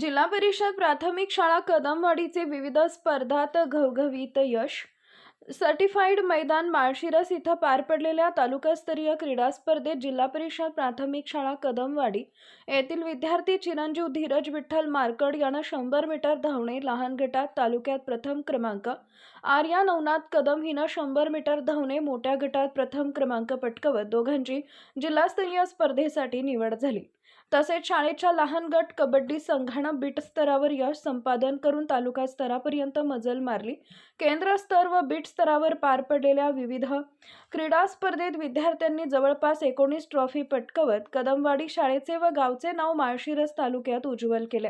जिल्हा परिषद प्राथमिक शाळा कदमवाडीचे विविध स्पर्धात घवघवीत यश. सर्टिफाईड मैदान माळशिरस इथं पार पडलेल्या तालुकास्तरीय क्रीडा स्पर्धेत जिल्हा परिषद प्राथमिक शाळा कदमवाडी येथील विद्यार्थी चिरंजीव धीरज विठ्ठल मारकड यानं शंभर मीटर धावणे लहान गटात तालुक्यात प्रथम क्रमांक आर्या नवनाथ कदम हिनं शंभर मीटर धावणे मोठ्या गटात प्रथम क्रमांक पटकवत दोघांची जिल्हास्तरीय स्पर्धेसाठी निवड झाली. तसेच शाळेच्या लहान गट कबड्डी संघानं बीट स्तरावर यश संपादन करून तालुका स्तरापर्यंत मजल मारली. केंद्र स्तर व बीट स्तरावर पार पडलेल्या विविध क्रीडा स्पर्धेत विद्यार्थ्यांनी जवळपास एकोणीस ट्रॉफी पटकवत कदमवाडी शाळेचे व गावचे नाव माळशिरस तालुक्यात उज्ज्वल केले.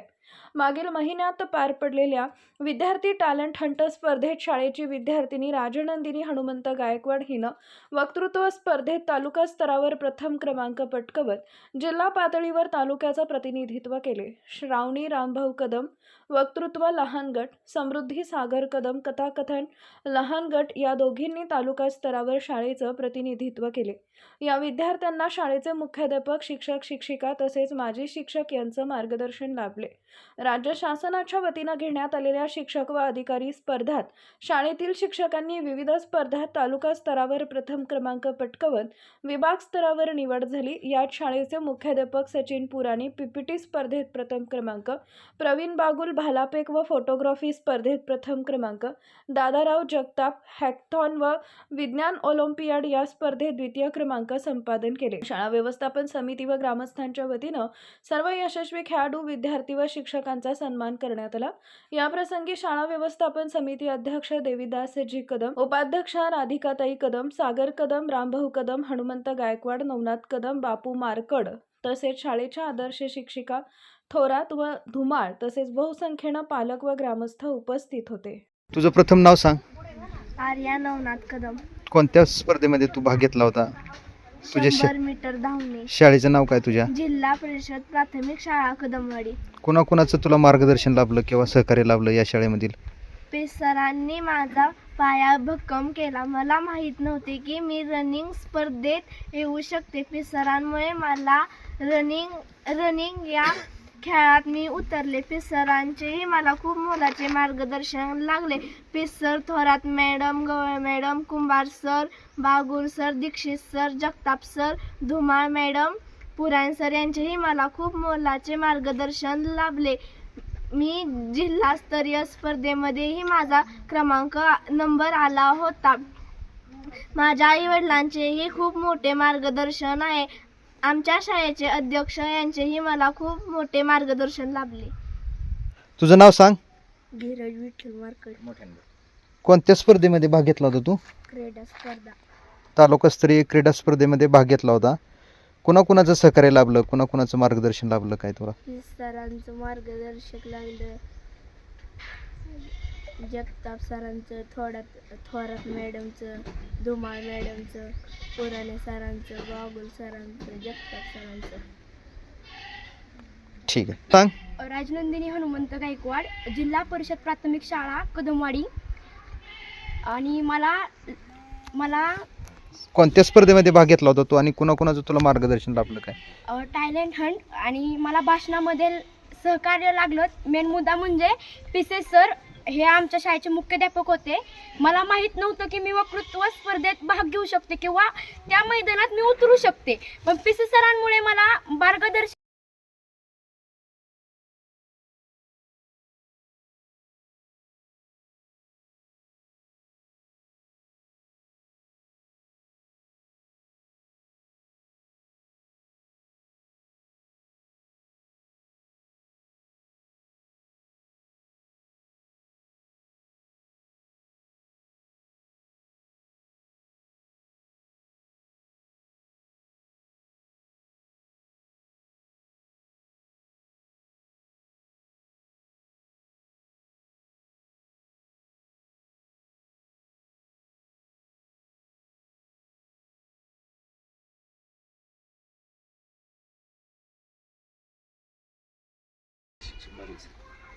मागील महिन्यात पार पडलेल्या विद्यार्थी टॅलेंट हंट स्पर्धेत शाळेची विद्यार्थिनी राजनंदिनी हनुमंत गायकवाड हिनं वक्तृत्व स्पर्धेत तालुका स्तरावर प्रथम क्रमांक पटकवत जिल्हा पातळीवर तालुक्याचं प्रतिनिधित्व केले. श्रावणी रामभाऊ कदम वक्तृत्व लहान गट समृद्धी सागर कदम कथाकथन लहान गट या दोघींनी तालुका स्तरावर शाळेचं प्रतिनिधित्व केले. या विद्यार्थ्यांना शाळेचे मुख्याध्यापक शिक्षक शिक्षिका तसेच माजी शिक्षक यांचं मार्गदर्शन लाभले. राज्य शासनाच्या वतीनं घेण्यात आलेल्या शिक्षक व अधिकारी स्पर्धात शाळेतील शिक्षकांनी विविध स्पर्धात तालुका स्तरावर प्रथम क्रमांक पटकवत विभाग स्तरावर निवड झाली. यात शाळेचे मुख्याध्यापक सचिन पुराणी पीपीटी स्पर्धेत प्रथम क्रमांक प्रवीण बागुल भालापेक व फोटोग्राफी स्पर्धेत प्रथम क्रमांक दादाराव जगताप हॅकथॉन व विज्ञान ऑलिम्पियाड या स्पर्धेत द्वितीय क्रमांक संपादन केले. शाळा व्यवस्थापन समिती व ग्रामस्थांच्या वतीनं सर्व यशस्वी खेळाडू विद्यार्थी व शिक्षकांचा सन्मान करण्यात आला. याप्रसंगी शाळा व्यवस्थापन समिती अध्यक्ष देवीदास जी कदम उपाध्यक्षा राधिकाताई कदम सागर कदम रामभाऊ कदम हनुमंत गायकवाड नवनाथ कदम बापू मारकड तसेच शाळेच्या आदर्श शिक्षिका थोरात व धुमाळ तसेच बहुसंख्येनं पालक व ग्रामस्थ उपस्थित होते. तुझं प्रथम नाव सांग. आर्या नवनाथ कदम. कोणत्या स्पर्धेमध्ये तू भाग घेतला होता? तुझ्या शा- शंभर मीटर धावणे. शाळेचं नाव काय तुझ्या? जिल्हा परिषद प्राथमिक शाळा कदमवाडी. कोणाकोणाचं तुला मार्गदर्शन लाभलं किंवा सहकार्य लाभलं या शाळेमधील? पेसरांनी माझा पाया भक्कम केला. मला माहीत नव्हते की मी रनिंग स्पर्धेत येऊ शकते. पेसरांमुळे मला रनिंग रनिंग या खेळात मी उतरले. पिसरांचेही मला खूप मोलाचे मार्गदर्शन लागले. पिसर Thorat madam Gawal madam Kumbhar sir Bagul sir Dixit sir Jagtap sir Dhumal madam Puran sir यांचेही मला खूप मोलाचे मार्गदर्शन लाभले. मी जिल्हास्तरीय स्पर्धेमध्येही माझा क्रमांक नंबर आला होता. माझ्या आई वडिलांचेही खूप मोठे मार्गदर्शन आहे. आमच्या शाळेचे अध्यक्ष यांचेही मला खूप मोठे मार्गदर्शन लाभले. तुझं नाव सांग. धीरज विठ्ठल मार्कड कोणत्या स्पर्धेमध्ये भाग घेतला होता तू? क्रीडा स्पर्धा. तालुकास्तरीय क्रीडा स्पर्धेमध्ये भाग घेतला होता. कुणाकुणाचं सहकार्य लाभलं? कुणाकुणाचं मार्गदर्शन लाभलं काय तुला? सरांचं मार्गदर्शक लागलं जगताप सरांचं थोड्यात थोरात मॅडमचं धुमाळ मॅडमचं पुराणे सरांचं बागुल सरांचं जगताप सरांचं. ठीक आहे. सांग. राजनंदिनी हनुमंत गायकवाड जिल्हा परिषद प्राथमिक शाळा कदमवाडी. आणि मला मला कोणत्या स्पर्धेमध्ये भाग घेतला होता तू आणि कुणाकुणाचं तुला मार्गदर्शन लाभलं काय? टॅलेंट हंट आणि मला भाषणामध्ये सहकार्य लागलं. मेन मुद्दा म्हणजे पिसे सर हे आमच्या शाळेचे मुख्याध्यापक होते. मला माहीत नव्हतं की मी वक्तृत्व स्पर्धेत भाग घेऊ शकते किंवा त्या मैदानात मी उतरू शकते. पण पी सी सरांमुळे मला मार्गदर्शन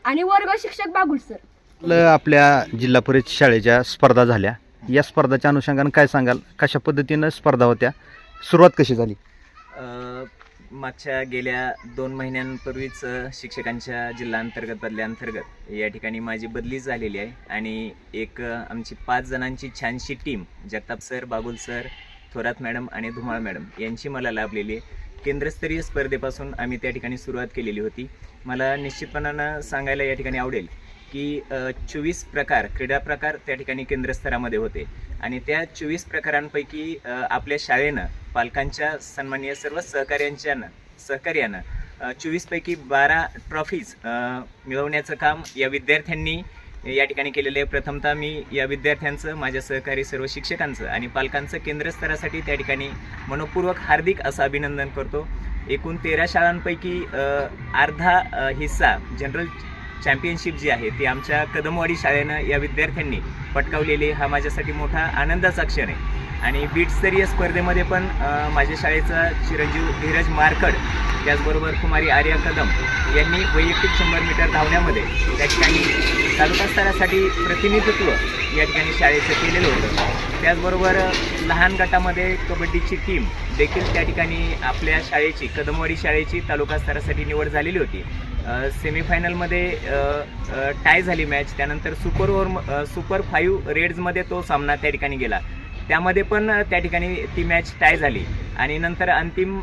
आणि वर्ग शिक्षक बागुल सर. आपलं आपल्या जिल्हा परिषद शाळेच्या स्पर्धा झाल्या. या स्पर्धाच्या अनुषंगानं काय सांगाल? कशा पद्धतीनं स्पर्धा होत्या? सुरुवात कशी झाली? अ, मागच्या गेल्या दोन महिन्यांपूर्वीच अ, शिक्षकांच्या जिल्हा अंतर्गत बदल्याअंतर्गत या ठिकाणी माझी बदली झालेली आहे. आणि एक अ, आमची पाच जणांची छानशी team Jagtap sir Babul sir Thorat madam आणि धुमाळ मॅडम यांची मला लाभलेली आहे. केंद्रस्तरीय स्पर्धेपासून आम्ही त्या ठिकाणी सुरुवात केलेली होती. मला निश्चितपणानं सांगायला या ठिकाणी आवडेल की चोवीस प्रकार क्रीडा प्रकार त्या ठिकाणी केंद्रस्तरामध्ये होते. आणि त्या चोवीस प्रकारांपैकी आपल्या शाळेनं पालकांच्या सन्माननीय सर्व सहकार्यांच्यानं सहकार्यानं चोवीसपैकी बारा ट्रॉफीज मिळवण्याचं काम या विद्यार्थ्यांनी या ठिकाणी केलेले प्रथमतः मी या विद्यार्थ्यांचं माझ्या सहकारी सर्व शिक्षकांचं आणि पालकांचं केंद्रस्तरासाठी त्या ठिकाणी मनपूर्वक हार्दिक असं अभिनंदन करतो. एकूण तेरा शाळांपैकी अर्धा हिस्सा जनरल चॅम्पियनशिप जी आहे ती आमच्या कदमवाडी शाळेनं या विद्यार्थ्यांनी पटकावलेली हा माझ्यासाठी मोठा आनंदाचा क्षण आहे. आणि बीटस्तरीय स्पर्धेमध्ये पण माझ्या शाळेचा चिरंजीव धीरज मारकड त्याचबरोबर कुमारी आर्या कदम यांनी वैयक्तिक शंभर मीटर धावण्यामध्ये त्या ठिकाणी तालुका स्तरासाठी प्रतिनिधित्व या ठिकाणी शाळेचं केलेलं होतं. त्याचबरोबर लहान गटामध्ये कबड्डीची टीम देखील त्या ठिकाणी आपल्या शाळेची कदमवाडी शाळेची तालुका स्तरासाठी निवड झालेली होती. सेमीफायनलमध्ये टाय झाली मॅच त्यानंतर सुपर ओव्हर सुपर फाईव्ह रेड्समध्ये तो सामना त्या ठिकाणी गेला. त्यामध्ये पण त्या ठिकाणी ती मॅच टाय झाली. आणि नंतर अंतिम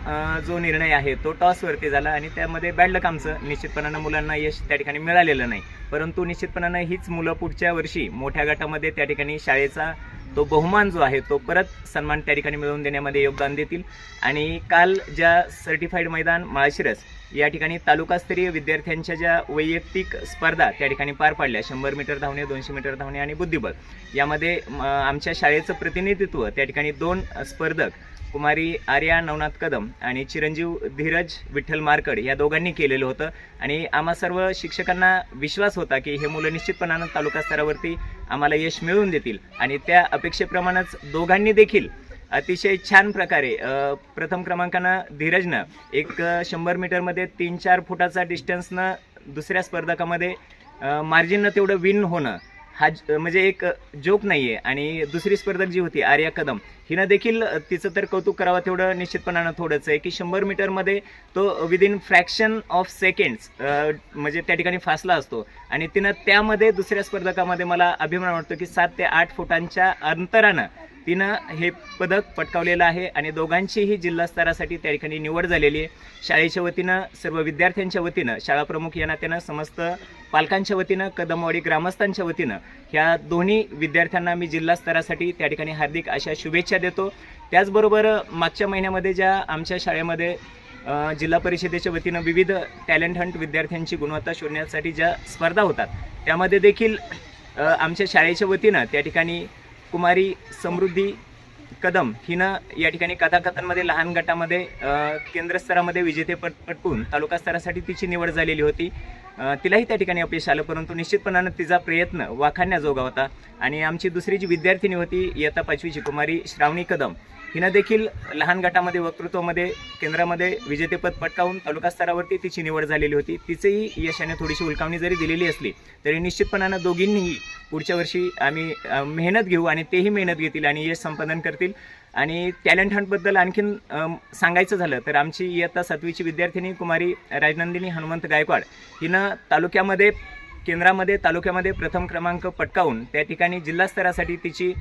जो निर्णय आहे तो टॉसवरती झाला आणि त्यामध्ये बॅड लक आमचं. निश्चितपणानं मुलांना यश त्या ठिकाणी मिळालेलं नाही. परंतु निश्चितपणानं हीच मुलं पुढच्या वर्षी मोठ्या गटामध्ये त्या ठिकाणी शाळेचा तो बहुमान जो आहे तो परत सन्मान त्या ठिकाणी मिळवून देण्यामध्ये योगदान देतील. आणि काल ज्या सर्टिफाईड मैदान माळशिरस या ठिकाणी तालुकास्तरीय विद्यार्थ्यांच्या ज्या वैयक्तिक स्पर्धा त्या ठिकाणी पार पाडल्या. शंभर मीटर धावणे दोनशे मीटर धावणे आणि बुद्धिबळ. यामध्ये म, आमच्या शाळेचं प्रतिनिधित्व त्या ठिकाणी दोन स्पर्धक कुमारी आर्या नवनाथ कदम आणि चिरंजीव धीरज विठ्ठल मारकड या दोघांनी केलेलं होतं. आणि आम्हा सर्व शिक्षकांना विश्वास होता की हे मुलं निश्चितपणानं तालुका स्तरावरती आम्हाला यश मिळवून देतील. आणि त्या अपेक्षेप्रमाणेच दोघांनी देखील अतिशय छान प्रकारे प्रथम क्रमांकानं धीरजनं एक शंभर मीटरमध्ये तीन चार फुटाचा डिस्टन्सनं दुसऱ्या स्पर्धकामध्ये मार्जिननं तेवढं विन होणं हा ज- म्हणजे एक जोक नाही आहे आणि दुसरी स्पर्धक जी होती आर्या कदम हिनं देखील तिचं तर कौतुक करावं तेवढं निश्चितपणानं थोडंच आहे की शंभर मीटरमध्ये तो विदिन फ्रॅक्शन ऑफ सेकंड्स म्हणजे त्या ठिकाणी फासला असतो. आणि तिनं त्यामध्ये दुसऱ्या स्पर्धकामध्ये मला अभिमान वाटतो की सात ते आठ फुटांच्या अंतरानं तिनं हे पदक पटकावलेलं आहे आणि दोघांचीही जिल्हा स्तरासाठी त्या ठिकाणी निवड झालेली आहे. शाळेच्या वतीनं सर्व विद्यार्थ्यांच्या वतीनं शाळा प्रमुख या नात्यानं समस्त पालकांच्या वतीनं कदमवाडी ग्रामस्थांच्या वतीनं ह्या दोन्ही विद्यार्थ्यांना मी जिल्हास्तरासाठी त्या ठिकाणी हार्दिक अशा शुभेच्छा देतो. त्याचबरोबर मागच्या महिन्यामध्ये ज्या आमच्या शाळेमध्ये जिल्हा परिषदेच्या वतीनं विविध टॅलेंट हंट विद्यार्थ्यांची गुणवत्ता शोधण्यासाठी ज्या स्पर्धा होतात त्यामध्ये देखील आमच्या शाळेच्या वतीनं त्या ठिकाणी कुमारी समृद्धी कदम हिनं या ठिकाणी कथाकथनमध्ये लहान गटामध्ये केंद्रस्तरामध्ये विजेतेपद पटकून तालुका स्तरासाठी तिची निवड झालेली होती. तिलाही त्या ठिकाणी अपयश आलं परंतु निश्चितपणानं तिचा प्रयत्न वाखाणण्याजोगा होता. आणि आमची दुसरी जी विद्यार्थिनी होती इयत्ता पाचवीची कुमारी श्रावणी कदम हिनं देखील लहान गटामध्ये वक्तृत्वामध्ये केंद्रामध्ये विजेतेपद पटकावून तालुका स्तरावरती तिची निवड झालेली होती. तिचंही यशाने थोडीशी उलकावणी जरी दिलेली असली तरी निश्चितपणानं दोघींनीही पुढच्या वर्षी आम्ही मेहनत घेऊ आणि तेही मेहनत घेतील आणि यश संपादन करतील. आणि टॅलेंट हंटबद्दल आणखीन सांगायचं झालं तर आमची इयत्ता सातवीची विद्यार्थिनी कुमारी राजनंदिनी हनुमंत गायकवाड हिनं तालुक्यामध्ये केंद्रामध्ये तालुक्यामध्ये प्रथम क्रमांक पटकावून त्या ठिकाणी जिल्हास्तरासाठी तिची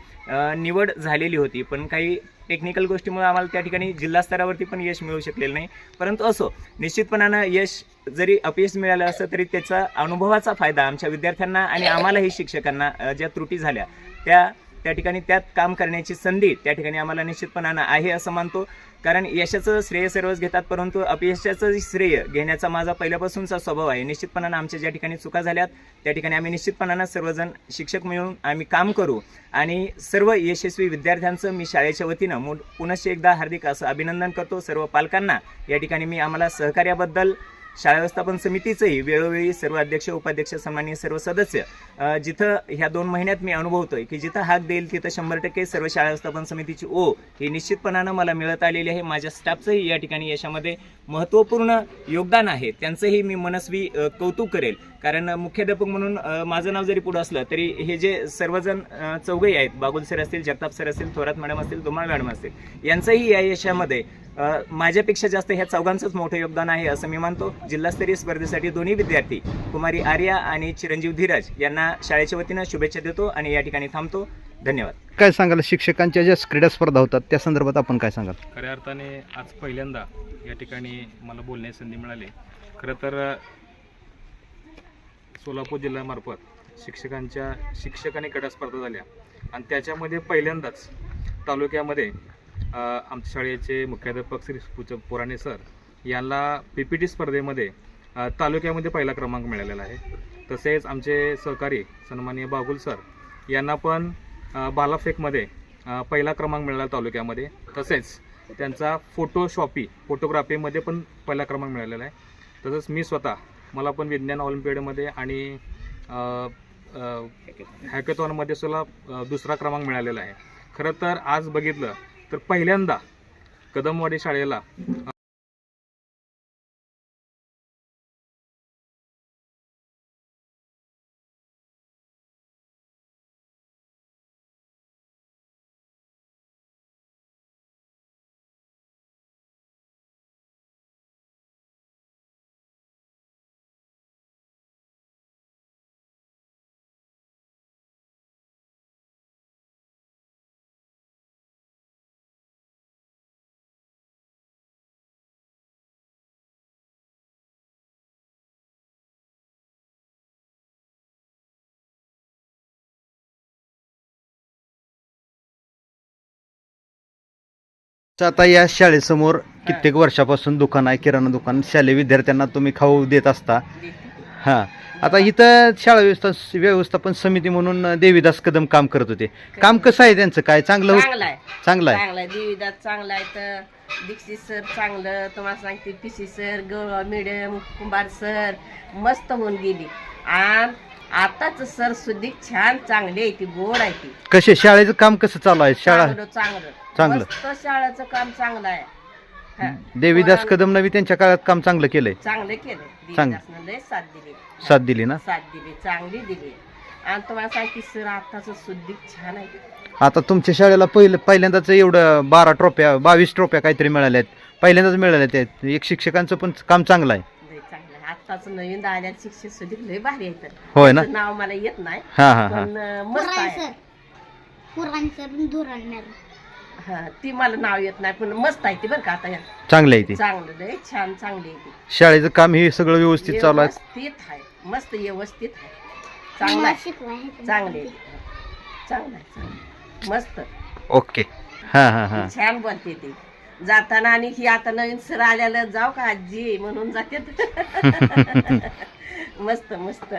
निवड झालेली होती. पण काही टेक्निकल गोष्टीमुळे आम्हाला त्या ठिकाणी जिल्हा स्तरावरती पण यश मिळू शकलेलं नाही. परंतु असो निश्चितपणानं यश जरी अपयश मिळालं असं तरी त्याचा अनुभवाचा फायदा आमच्या विद्यार्थ्यांना आणि आम्हालाही शिक्षकांना ज्या त्रुटी झाल्या त्या त्या ठिकाणी त्यात काम करण्याची संधी त्या ठिकाणी आम्हाला निश्चितपणानं आहे असं मानतो. कारण यशाचं श्रेय सर्वच घेतात परंतु अपयशाचं श्रेय घेण्याचा माझा पहिल्यापासूनचा स्वभाव आहे. निश्चितपणानं आमच्या ज्या ठिकाणी चुका झाल्यात त्या ठिकाणी आम्ही निश्चितपणानं सर्वजण शिक्षक मिळून आम्ही काम करू. आणि सर्व यशस्वी विद्यार्थ्यांचं मी शाळेच्या वतीनं मो पुनश्च एकदा हार्दिक असं अभिनंदन करतो. सर्व पालकांना या ठिकाणी मी आम्हाला सहकार्याबद्दल शाळा व्यवस्थापन समितीचंही वेळोवेळी सर्व अध्यक्ष उपाध्यक्ष सन्मान्य सर्व सदस्य जिथं ह्या दोन महिन्यात मी अनुभवतोय की जिथं हाक देईल तिथं शंभर टक्के सर्व शाळा व्यवस्थापन समितीची ओ ही निश्चितपणानं मला मिळत आलेली आहे. माझ्या स्टाफचंही या ठिकाणी यशामध्ये महत्त्वपूर्ण योगदान आहे. त्यांचंही मी मनस्वी कौतुक करेल. कारण मुख्याध्यापक म्हणून माझं नाव जरी पुढं असलं तरी हे जे सर्वजण चौघही आहेत बागुल सर असतील जगताप सर असतील थोरात मॅडम असतील धुमाळ मॅडम असतील यांचंही या यशामध्ये माझ्यापेक्षा जास्त ह्या चौघांचंच मोठं योगदान आहे असं मी मानतो. जिल्हास्तरीय स्पर्धेसाठी दोन्ही विद्यार्थी कुमारी आर्या आणि चिरंजीव धीरज यांना शाळेच्या वतीनं शुभेच्छा देतो आणि या ठिकाणी थांबतो. धन्यवाद. काय सांगाल शिक्षकांच्या ज्या क्रीडा स्पर्धा होतात त्या संदर्भात आपण काय सांगाल? खऱ्या अर्थाने आज पहिल्यांदा या ठिकाणी मला बोलण्याची संधी मिळाली. खरं तर सोलापूर जिल्ह्यामार्फत शिक्षकांच्या शिक्षक आणि क्रीडा स्पर्धा झाल्या. आणि त्याच्यामध्ये पहिल्यांदाच तालुक्यामध्ये आमच्या शाळेचे मुख्याध्यापक श्री पुच पुराणे सर यांना पी पी टी स्पर्धेमध्ये तालुक्यामध्ये पहिला क्रमांक मिळालेला आहे. तसेच आमचे सहकारी सन्माननीय बागुल सर यांना पण बालाफेकमध्ये पहिला क्रमांक मिळाला तालुक्यामध्ये. तसेच त्यांचा फोटोशॉपी फोटोग्राफीमध्ये पण पहिला क्रमांक मिळालेला आहे. तसंच मी स्वतः मला पण विज्ञान ऑलिम्पियडमध्ये आणि हॅकेथॉनमध्ये सुद्धा दुसरा क्रमांक मिळालेला आहे. खरं तर आज बघितलं तर पहिल्यांदा कदमवाडी शाळेला आता या शाळेसमोर कित्येक वर्षापासून दुकान आहे किराणा दुकान. शालेय विद्यार्थ्यांना तुम्ही खाऊ देत असता. हां. आता इथं शाळा व्यवस्था व्यवस्थापन समिती म्हणून देवीदास कदम काम करत होते. काम कसं आहे त्यांचं? काय चांगलं चांगला आहे. चांगलं आहे. चांगला आहे. देवीदास चांगला आहे तर दीक्षित सर चांगलं. तुम्हाला सांगते PC sir Gaurav madam Kumbhar sir मस्त होऊन गेली. आणि आताच सर सुद्धा छान चांगली आहे ती गोड आहे ती. कसे शाळेचं काम कसं चालू आहे? शाळा चांगलं चांगलं. चांगलं. मस्त शाळेचं काम चांगलं आहे. हा. देवीदास कदम बी त्यांच्या काळात काम चांगलं केलंय. चांगलं केलं चांगलं. देवीदासनं लय साथ दिली. साथ दिली ना? साथ दिली चांगली दिली. आणि तुम्हाला सांगते सर आताच सुद्धा छान आहे. आता तुमच्या शाळेला पहिलं पहिल्यांदाच एवढं बारा ट्रॉफ्या बावीस ट्रॉफ्या काहीतरी मिळाल्या आहेत पहिल्यांदाच मिळाल्या आहेत एक शिक्षकांचं पण काम चांगलं आहे. आताच नवीन आल्या शिक्षक सुद्धा लय भारी आहेत होय ना? नाव मला येत नाही हां हां हां. पण अं, मस्त आहे. हा, ती मला नाव येत नाही पण मस्त आहे ती बरं का आता या. चांगलं आहे ते. चांगलं लय छान चांगली आहे ती. शाळेचं काम हे सगळं व्यवस्थित चालू आहे? व्यवस्थित आहे मस्त व्यवस्थित आहे. चांगलं आहे. चांगले चांगलं आहे चांगलं. मस्त. ओके. हां हां हां. छान बोलते ती. जाताना आणि ही आता नवीन सर आल्याला जाऊ का आजी म्हणून जाते. मस्त मस्त.